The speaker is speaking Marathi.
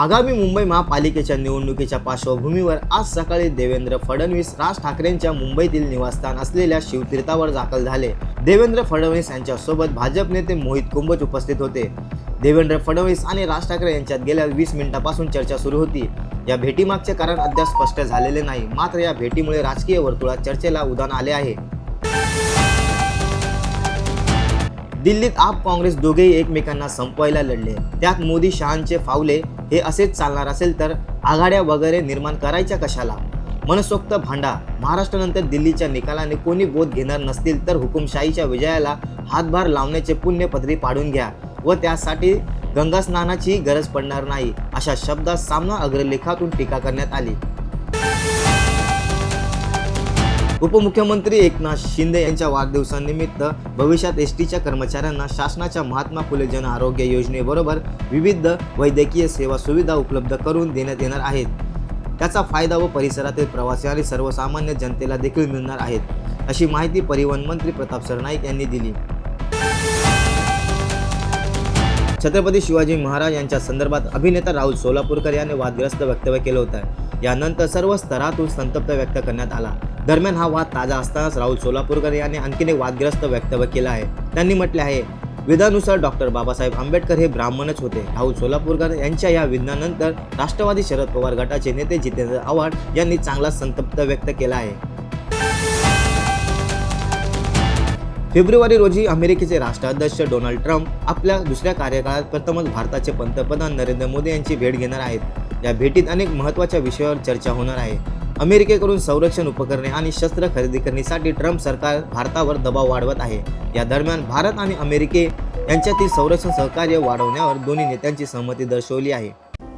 आगामी मुंबई महापालिकेच्या निवडणुकीच्या पार्श्वभूमीवर आज सकाळी देवेंद्र फडणवीस राज ठाकरेंच्या मुंबईतील निवासस्थान असलेल्या शिवतीर्थावर दाखल झाले. देवेंद्र फडणवीस यांच्यासोबत भाजप नेते मोहित कुंभज उपस्थित होते. देवेंद्र फडणवीस आणि राज ठाकरे यांच्यात गेल्या वीस मिनिटापासून चर्चा सुरू होती. या भेटीमागचे कारण अद्याप स्पष्ट झालेले नाही. मात्र या भेटीमुळे राजकीय वर्तुळात चर्चेला उदान आले आहे. दिल्लीत आप काँग्रेस दोघेही एकमेकांना संपवायला लढले. त्यात मोदी शहांचे फावले हे असेच चालणार असेल तर आघाड्या वगैरे निर्माण करायच्या कशाला? मनसोक्त भांडा महाराष्ट्रानंतर दिल्लीच्या निकालाने कोणी बोध घेणार नसतील तर हुकुमशाहीच्या विजयाला हातभार लावण्याचे पुण्यपत्री पाडून घ्या व त्यासाठी गंगास्नानाची गरज पडणार नाही अशा शब्दात सामना अग्रलेखातून टीका करण्यात आली. उपमुख्यमंत्री एकनाथ शिंदे यांच्या वाढदिवसानिमित्त भविष्यात एस टीच्या कर्मचाऱ्यांना शासनाच्या महात्मा फुले जन आरोग्य योजनेबरोबर विविध वैद्यकीय सेवा सुविधा उपलब्ध करून देण्यात येणार आहेत. त्याचा फायदा व परिसरातील प्रवासी आणि सर्वसामान्य जनतेला देखील मिळणार आहेत अशी माहिती परिवहन मंत्री प्रताप सरनाईक यांनी दिली. छत्रपती शिवाजी महाराज यांच्या संदर्भात अभिनेता राहुल सोलापूरकर याने वादग्रस्त वक्तव्य केलं होतं. यानंतर सर्व स्तरातून संतप्त व्यक्त करण्यात आला. दरम्यान हा वाद ताजा असतानाच राहुल सोलापूरकर यांनी आणखीन एक वादग्रस्त वक्तव्य केलं आहे. त्यांनी म्हटले आहे विधानुसार डॉक्टर बाबासाहेब आंबेडकर हे ब्राह्मणच होते. राहुल सोलापूरकर यांच्या या विधानानंतर राष्ट्रवादी शरद पवार गटाचे नेते जितेंद्र आव्हाड यांनी चांगला संतप्त व्यक्त केला आहे. फेब्रुवारी रोजी अमेरिकेचे राष्ट्राध्यक्ष डोनाल्ड ट्रम्प आपल्या दुसऱ्या कार्यकाळात प्रथमच भारताचे पंतप्रधान नरेंद्र मोदी यांची भेट घेणार आहेत. या भेटीत अनेक महत्त्वाच्या विषयावर चर्चा होणार आहे. अमेरिकेकडून संरक्षण उपकरणे आणि शस्त्र खरेदी करण्यासाठी ट्रम्प सरकार भारतावर दबाव वाढवत आहे. या दरम्यान भारत आणि अमेरिके यांच्यातील संरक्षण सहकार्य वाढवण्यावर दोन्ही नेत्यांची सहमती दर्शवली आहे.